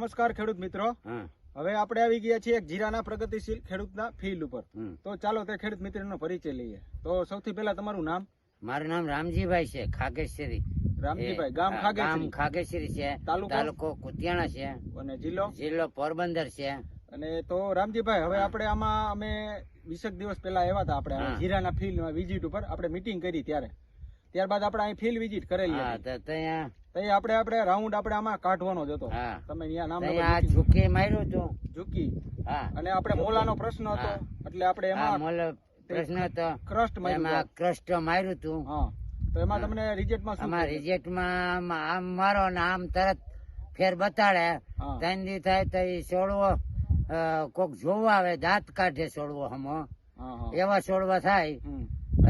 નમસ્કાર ખેડૂત મિત્રો. હવે આપણે આવી ગયા છીએ એક જીરાના પ્રગતિશીલ ખેડૂતના ફીલ્ડ ઉપર. તો ચાલો તે ખેડૂત મિત્રનો પરિચય લઈએ. તો સૌથી પહેલા તમારું નામ? મારું નામ રામજીભાઈ છે ખાગેશ્વરી રામજીભાઈ ગામ ગામ ખાગેશ્વરી છે. તાલુકો? કુતિયાણા છે. અને જિલ્લો? જિલ્લો પોરબંદર છે. અને તો રામજીભાઈ હવે આપણે આમાં અમે વીસેક દિવસ પહેલા આવ્યા હતા આપણે. જીરાના ફિલ્ડ વિઝિટ ઉપર. આપણે મીટિંગ કરી ત્યારે. ત્યારબાદ આપણે અહીં ફિલ્ડ વિઝિટ કરેલી હા તો ત્યાં તો આપણે આપણે રાઉન્ડ આપણે આમાં કાઢવાનો જ હતો. તમે નામ ઝુકી માર્યો આ ઝુકી ઝૂકી. હા. અને આપણે મોલાનો પ્રશ્ન હતો. એટલે આપણે એમાં પ્રશ્ન હતો. ક્રસ્ટ માર્યું ક્રસ્ટ માર્યું હા. તો એમાં તમને રિજેક્ટમાં શું રિજેક્ટમાં આમ આમ મારો ને આમ તરત ફેર બતાડે. હા. ત્રણ દી થાય તો એ છોડવો કોક જોવા આવે દાંત કાઢે છોડવો હમો. હા, હા. એવા છોડવા થાય.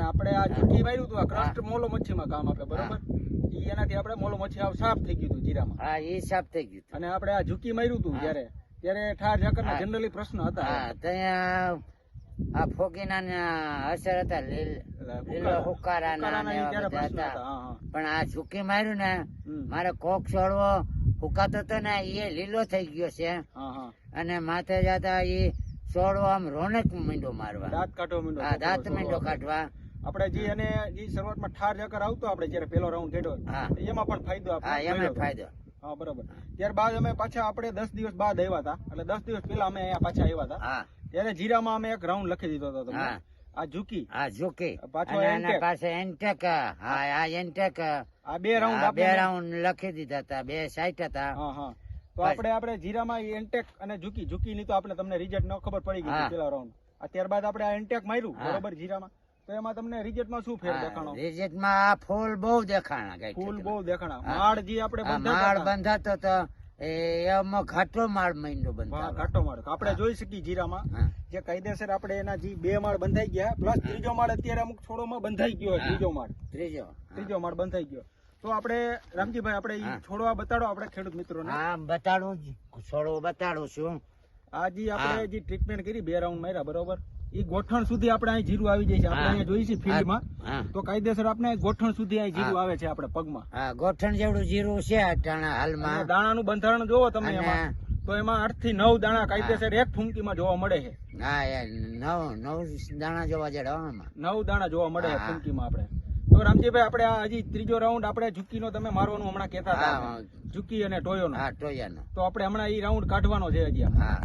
આપણે આ ચૂકી માર્યું હતું આ ક્રસ્ટ મોલો મચ્છીમાં કામ આપે બરોબર? ઈ આપણે મોલો મચ્છી આવ સાફ થઈ ગયું હતું જીરામાં. હા એ સાફ થઈ ગયું અને આપણે આ ઝૂકી માર્યું હતું હા. ત્યારે ઠાર ઝાકરના જનરલી પ્રશ્ન હતા. હા ત્યાં આ ફોગીના ને અસર હતા લીલો હુકારા. ત્યારે. પણ આ ઝૂકી માર્યું ને મારે કોક છોડવો હુકાતો હતો ને એ લીલો થઈ ગયો છે. અને માથે જતા એ છોડવો આમ રોનક મીંડો મારવા. દાંત કાઢવા મીંડો દાંત મીંડો કાઢવા. આપણે જે અને જે શરૂઆતમાં ઠાર ઝાકર આવતો આપણે જ્યારે પેલો રાઉન્ડ ખેડ્યો એમાં પણ ફાયદો આપણે. ફાયદો હા બરોબર. ત્યારબાદ અમે પાછા આપણે દસ દિવસ બાદ આવ્યા હતા એટલે દસ દિવસ પહેલા અમે અહીંયા પાછા આવ્યા હતા. ત્યારે જીરામાં અમે એક રાઉન્ડ લખી દીધો હતો તમને. આ ઝૂકી. હા ઝૂકી. પાછો એન્ટેક. પાસે એન્ટેક હા આ એન્ટેક આ બે રાઉન્ડ બે રાઉન્ડ લખી દીધા હતા બે સાઈટ હતા. હા હા. તો. આપણે આપણે જીરામાં એન્ટેક અને જુકી ઝુકી. ની તો આપણે તમને રિઝલ્ટ ન ખબર પડી ગઈ પેલા રાઉન્ડ ત્યારબાદ આપણે આ એન્ટેક માર્યું. બરોબર જીરામાં. તો એમાં તમને રિઝલ્ટમાં શું ફેર દેખાણો? ફૂલ બહુ દેખાણા ફૂલ બહુ દેખાણા. માળ જે આપણે માળ બંધાતો તો એમાં ઘાટો માળ મીંડો વાહ, ઘાટો માળ. આપણે જોઈ શકીએ જીરામાં. જે કાયદેસર આપણે એના જે બે માળ બંધાઈ ગયા પ્લસ ત્રીજો માળ અત્યારે અમુક છોડોમાં બંધાઈ ગયો ત્રીજો માળ. ત્રીજો ત્રીજો માળ બંધાઈ ગયો. તો આપણે રામજીભાઈ આપણે છોડવા બતાડો આપણે ખેડૂત મિત્રોને. હા બતાડો છોડો બતાડું છું. આજે આપણે જે ટ્રીટમેન્ટ કરી બે રાઉન્ડ માર્યા બરોબર? ઈ ગોઠણ સુધી આપણે અહીં જીરું આવી જાય છે. આપણે અહીંયા જોઈએ છીએ ફિલ્ડમાં. તો કાયદેસર આપણે ગોઠણ સુધી અહીં જીરું આવે છે આપણે પગમાં. હા ગોઠણ જેવડું જીરું છે અટાણા હાલમાં. દાણાનું બંધારણ જોવો તમે એમાં. તો એમાં આઠથી નવ દાણા કાયદેસર એક ફૂંકીમાં જોવા મળે છે. હા એ નવ નવ દાણા જોવા જાય નવ દાણા જોવા મળે છે. ફૂંકીમાં આપણે. તો રામજીભાઈ આપણે આ હજી ત્રીજો રાઉન્ડ આપણે ઝુકીનો તમે મારવાનું હમણાં કહેતા હા. હતા ઝુકી અને ટોયોનો. હા ટોયાનો. તો આપણે હમણાં એ રાઉન્ડ કાઢવાનો છે હજી હા.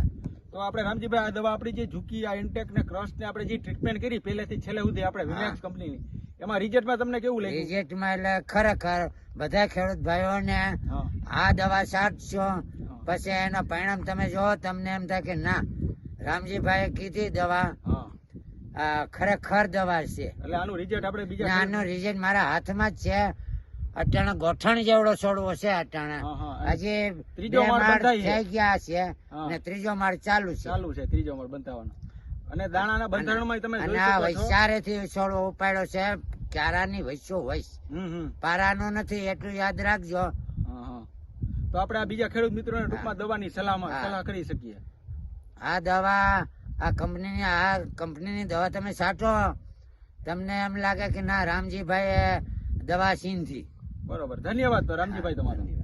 તો આપણે રામજીભાઈ આ દવા આપણી જે ઝૂકી આ ઇન્ટેક ને ક્રશ ને આપણે જે ટ્રીટમેન્ટ કરી પહેલેથી છેલ્લે સુધી આપણે વિમેક્સ કંપનીની એમાં રિઝલ્ટમાં તમને કેવું લાગ્યું? રિઝલ્ટમાં એટલે ખરેખર બધા ખેડૂત ભાઈઓને આ દવા છાંટશો પછી એનો પરિણામ તમે જો તમને એમ થાય કે ના રામજીભાઈએ કીધી દવા. આ ખરેખર દવા છે. એટલે આનું રિઝલ્ટ આપણે બીજા આનો રિઝલ્ટ મારા હાથમાં જ છે. અટાણે ગોઠણ જેવડો છોડવો છે અટાણે. હજી ત્રીજો માળ થઈ ગયા. છે અને ત્રીજો માળ ચાલુ છે. ચાલુ છે ત્રીજો માળ બંધાવાનો. અને દાણાના બંધારણમાં તમે અને આ શકો છો. વૈસારે થી છોડવો ઉપાડ્યો છે. ક્યારાની વૈસો વૈસ. પારાનો નથી એટલું યાદ રાખજો. હા હા. તો આપણે આ બીજા ખેડૂત મિત્રોને ટૂંકમાં દવાની સલાહમાં હા. સલાહ કરી શકીએ. આ દવા આ કંપનીની આ કંપનીની દવા તમે છાંટો. તમને એમ લાગે કે ના રામજીભાઈ દવા સીંધી બરોબર. ધન્યવાદ તો રામજીભાઈ તમારો.